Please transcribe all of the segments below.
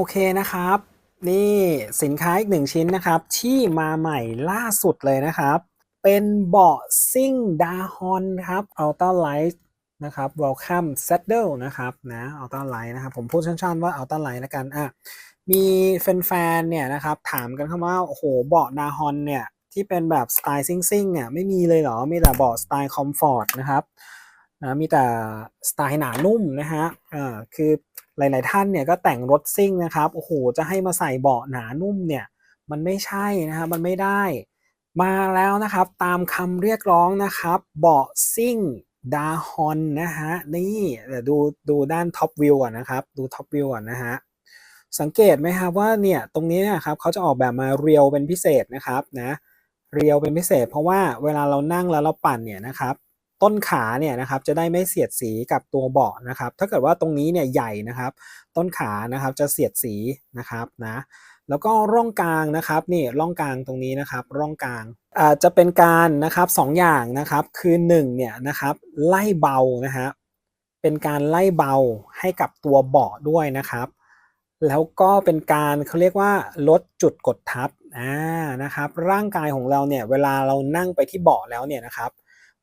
โอเคนะครับ นี่สินค้าอีกหนึ่งชิ้นนะครับ ที่มาใหม่ล่าสุดเลยนะครับ เป็นเบาะซิ่งดาฮอนครับ Ultra Light นะครับ Welcome Saddle นะครับนะ Ultra Light นะครับ ผมพูดสั้นๆว่า Ultra Light แล้วกันอะมีแฟนๆเนี่ยนะครับ ถามกันเข้ามาว่าโอ้โหเบาะดาฮอนเนี่ยที่เป็นแบบสไตล์ซิ่งๆเนี่ยไม่มีเลยเหรอ มีแต่เบาะสไตล์คอมฟอร์ตนะครับ นะมีแต่สไตล์หนานุ่มนะฮะอ่าคือหลาย ๆ ท่านเนี่ยก็แต่งรถซิ่งนะครับโอ้โหจะให้มาใส่เบาะหนานุ่มเนี่ยมันไม่ใช่นะครับมันไม่ได้มาแล้วนะครับตามคำเรียกร้องนะครับ เบาะซิ่งดาฮอนนะฮะนี่เดี๋ยวดูดูด้านท็อปวิวก่อนนะครับดูท็อปวิวก่อนนะฮะสังเกตไหมครับว่าเนี่ยตรงนี้นะครับเขาจะออกแบบมาเรียวเป็นพิเศษนะครับนะเรียวเป็นพิเศษ เพราะว่าเวลาเรานั่งแล้วเราปั่นเนี่ยนะครับ ต้นขาเนี่ยนะครับจะได้ไม่เสียดสีกับตัวเบาะนะครับ ถ้าเกิดว่าตรงนี้เนี่ยใหญ่นะครับ ต้นขานะครับจะเสียดสีนะครับนะแล้วก็ร่องกลางนะครับนี่ร่องกลางตรงนี้นะครับ ร่องกลางอาจะเป็นการนะครับสองอย่างนะครับคือ1เนี่ยนะครับไล่เบานะฮะเป็นการไล่เบาให้กับตัวเบาะด้วยนะครับ แล้วก็เป็นการเขาเรียกว่าลดจุดกดทับอ่านะครับร่างกายของเราเนี่ยเวลาเรานั่งไปที่เบาะแล้วเนี่ยนะครับ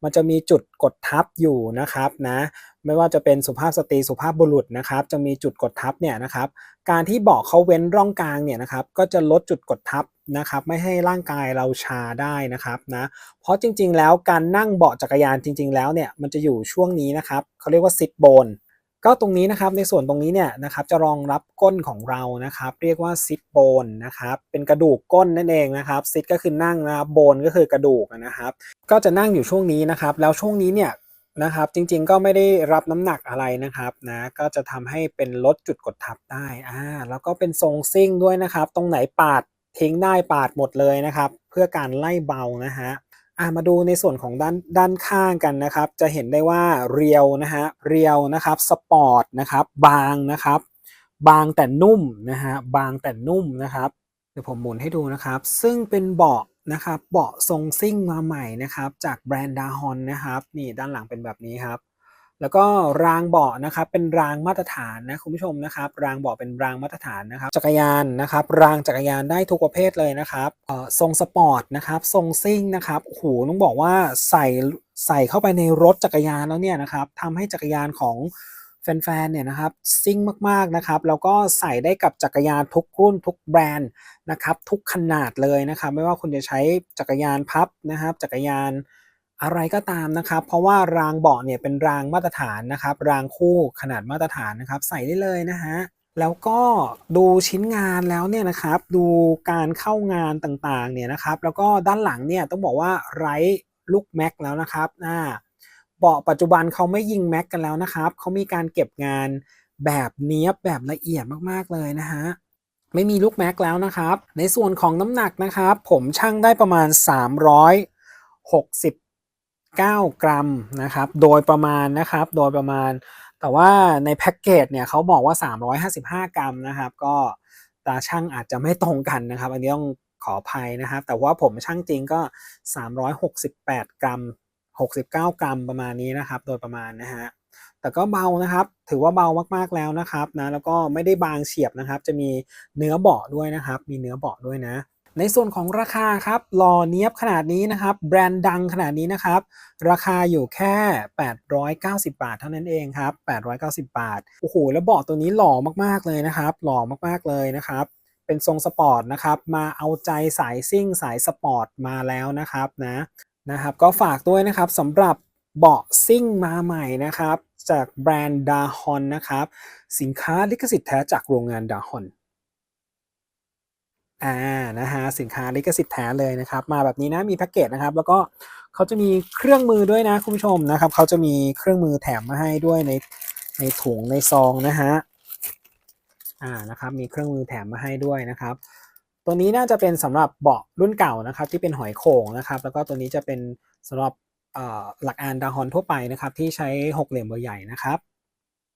มันจะมีจุดกดทับอยู่นะครับนะไม่ว่าจะเป็นสุภาพสตรีสุภาพบุรุษนะครับ จะมีจุดกดทับเนี่ยนะครับ การที่เบาะเขาเว้นร่องกลางเนี่ยนะครับ ก็จะลดจุดกดทับนะครับ ไม่ให้ร่างกายเราชาได้นะครับนะเพราะจริง ๆ แล้วการนั่งเบาะจักรยานจริง ๆ แล้วเนี่ยมันจะอยู่ช่วงนี้นะครับเขาเรียกว่าซิทโบน ก็ตรงนี้นะครับในส่วนตรงนี้เนี่ยนะครับจะรองรับก้นของเรานะครับ เรียกว่าซิทโบนนะครับเป็นกระดูกก้นนั่นเองนะครับซิทก็คือนั่งนะครับโบนก็คือกระดูกนะครับ ก็จะนั่งอยู่ช่วงนี้นะครับ แล้วช่วงนี้เนี่ยนะครับจริงๆก็ไม่ได้รับน้ำหนักอะไรนะครับนะก็จะทำให้เป็นลดจุดกดทับได้อ่าแล้วก็เป็นทรงซิ่งด้วยนะครับ ตรงไหนปาดทิ้งได้ปาดหมดเลยนะครับ เพื่อการไล่เบานะฮะ อ่ามาดูในส่วนของด้านด้านข้างกันนะครับ จะเห็นได้ว่าเรียวนะฮะเรียวนะครับสปอร์ตนะครับบางนะครับ บางแต่นุ่มนะฮะบางแต่นุ่มนะครับเดี๋ยวผมหมุนให้ดูนะครับ ซึ่งเป็นเบาะนะครับเบาะทรงซิ่งมาใหม่นะครับ จากแบรนด์ดาฮอนนะครับ นี่ด้านหลังเป็นแบบนี้ครับ แล้วก็รางเบาะนะครับเป็นรางมาตรฐานนะคุณผู้ชมนะครับ รางเบาะเป็นรางมาตรฐานนะครับ จักรยานนะครับ รางจักรยานได้ทุกประเภทเลยนะครับเอ่อทรงสปอร์ตนะครับทรงซิ่งนะครับโอ้โหต้องบอกว่าใส่ใส่เข้าไปในรถจักรยานแล้วเนี่ยนะครับทำให้จักรยานของแฟนๆ เนี่ยนะครับซิ่งมากๆนะครับแล้วก็ใส่ได้กับจักรยานทุกรุ่นทุกแบรนด์นะครับทุกขนาดเลยนะครับ ไม่ว่าคุณจะใช้จักรยานพับนะครับ จักรยาน อะไรก็ตามนะครับ เพราะว่ารางเบาะเนี่ยเป็นรางมาตรฐานนะครับ รางคู่ขนาดมาตรฐานนะครับ ใส่ได้เลยนะฮะแล้วก็ดูชิ้นงานแล้วเนี่ยนะครับดูการเข้างานต่างๆเนี่ยนะครับ แล้วก็ด้านหลังเนี่ยต้องบอกว่าไร้ลูกแม็กแล้วนะครับอ่าเบาะปัจจุบันเขาไม่ยิงแม็กกันแล้วนะครับเขามีการเก็บงานแบบเนี้ยบแบบละเอียดมากๆเลยนะฮะไม่มีลูกแม็กแล้วนะครับ ในส่วนของน้ำหนักนะครับ ผมชั่งได้ประมาณ 360 9 กรัมนะครับ โดยประมาณนะครับ โดยประมาณ แต่ว่าในแพ็กเกจเนี่ยเขาบอกว่า 355 กรัมนะครับ ก็ตาช่างอาจจะไม่ตรงกันนะครับ อันนี้ต้องขออภัยนะครับ แต่ว่าผมช่างจริงก็ 368 กรัม 69 กรัมประมาณนี้นะครับ โดยประมาณนะฮะ แต่ก็เบานะครับ ถือว่าเบามากๆแล้วนะครับนะ แล้วก็ไม่ได้บางเฉียบนะครับ จะมีเนื้อเบาะด้วยนะครับ มีเนื้อเบาะด้วยนะ ในส่วนของราคาครับหล่อเนี้ยบขนาดนี้นะครับ แบรนด์ดังขนาดนี้นะครับ ราคาอยู่แค่ 890 บาทเท่านั้นเองครับ 890 บาท โอ้โห แล้วเบาะตัวนี้หล่อมากๆเลยนะครับ หล่อมากๆเลยนะครับ เป็นทรงสปอร์ตนะครับ มาเอาใจสายซิ่งสายสปอร์ตมาแล้วนะครับนะ นะครับ ก็ฝากด้วยนะครับสำหรับเบาะซิ่งมาใหม่นะครับ จากแบรนด์ดาฮอนนะครับ สินค้าลิขสิทธิ์แท้จากโรงงานดาฮอน อ่านะฮะสินค้าลิขสิทธิ์แท้เลยนะครับ มาแบบนี้นะมีแพ็กเกจนะครับ แล้วก็เขาจะมีเครื่องมือด้วยนะคุณผู้ชมนะครับเขาจะมีเครื่องมือแถมมาให้ด้วยในในถุงในซองนะฮะอ่านะครับมีเครื่องมือแถมมาให้ด้วยนะครับ ตัวนี้น่าจะเป็นสำหรับเบาะรุ่นเก่านะครับ ที่เป็นหอยโข่งนะครับ แล้วก็ตัวนี้จะเป็นสำหรับเอ่อหลักอานดาฮอนทั่วไปนะครับ ที่ใช้หกเหลี่ยมเบอร์ใหญ่นะครับ